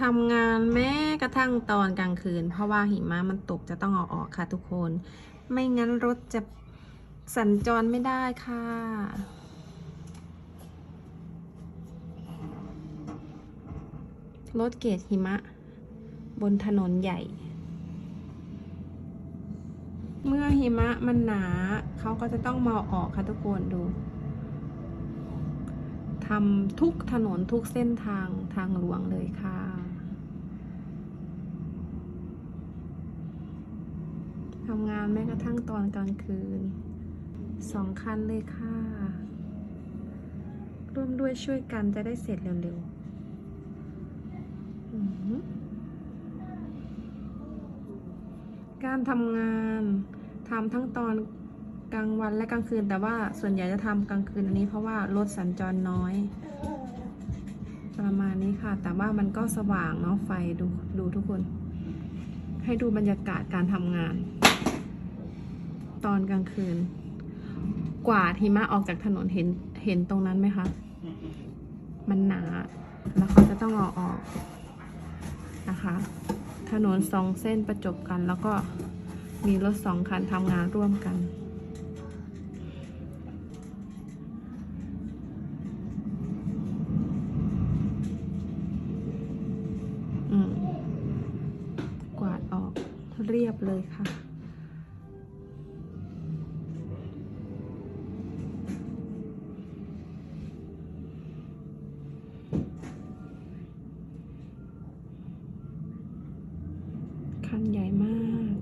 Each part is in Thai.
ทำงานแม้กระทั่งตอนกลางคืน เพราะว่าหิมะมันตกจะต้องเอาออกค่ะทุกคน ไม่งั้นรถจะสัญจรไม่ได้ค่ะ รถเกรดหิมะ บนถนนใหญ่ เมื่อหิมะมันหนาเขาก็จะต้องมาออกค่ะทุกคนดู ทำทุกถนนทุกเส้นทางทางหลวงเลยค่ะ ทำงานแม้กระทั่งตอนกลางคืน สองคันเลยค่ะ ร่วมด้วยช่วยกันจะได้เสร็จเร็วๆ การทำงานทำทั้งตอน กลางวันและกลางคืนแต่ว่าส่วนใหญ่จะทำกลางคืนอันนี้เพราะว่ารถสัญจรน้อย ประมาณนี้ค่ะ แต่ว่ามันก็สว่างเนาะไฟดูดูทุกคน ให้ดูบรรยากาศการทำงาน ตอนกลางคืน กวาดหิมะออกจากถนนเห็นเห็นตรงนั้นไหมคะ มันหนา แล้วเขาจะต้องเอาออกนะคะ ถนนสองเส้นประจบกันแล้วก็มีรถสองคันทำงานร่วมกัน เรียบเลยค่ะ คันใหญ่มาก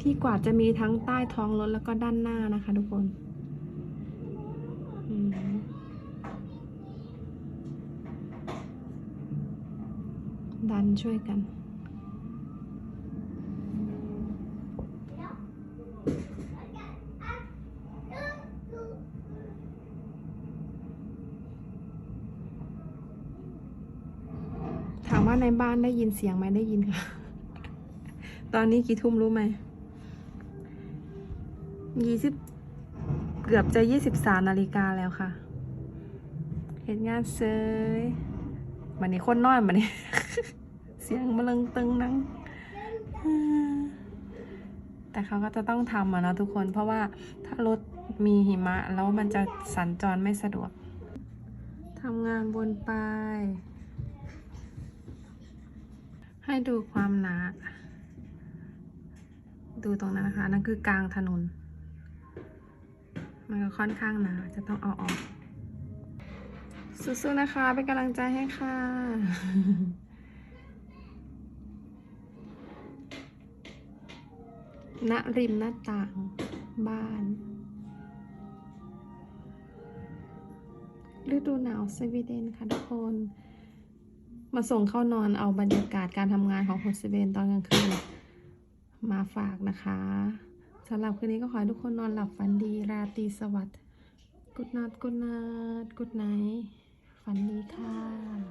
ที่กวาดจะมีทั้งใต้ท้องรถแล้วก็ด้านหน้านะคะทุกคน อืม ดันช่วยกัน ถามว่าในบ้านได้ยินเสียงไหมได้ยินค่ะ ตอนนี้กี่ทุ่มรู้ไหมยี่สิบเกือบจะยี่สิบสามนาฬิกาแล้วค่ะเห็นงานเซยมันนี้คนน้อยมันนี้เสียงมะเริงตึงนังแต่เขาก็จะต้องทำอะนะทุกคน เพราะว่าถ้ารถมีหิมะแล้วมันจะสัญจรไม่สะดวกทำงานบนปลายให้ดูความหนา ดูตรงนั้นนะคะ นั่นคือกลางถนน มันก็ค่อนข้างหนา จะต้องเอาออก สู้ๆนะคะ เป็นกำลังใจให้ค่ะ ณริมหน้าต่างบ้าน ฤดูหนาวสวีเดนค่ะทุกคน มาส่งเข้านอนเอาบรรยากาศการทำงานของคนสวีเดนตอนกลางคืนมาฝากนะคะสำหรับคืนนี้ก็ขอให้ทุกคนนอนหลับฝันดีราตรีสวัสดิ์กุดนัดกุดนัดกุดไนฝันดีค่ะ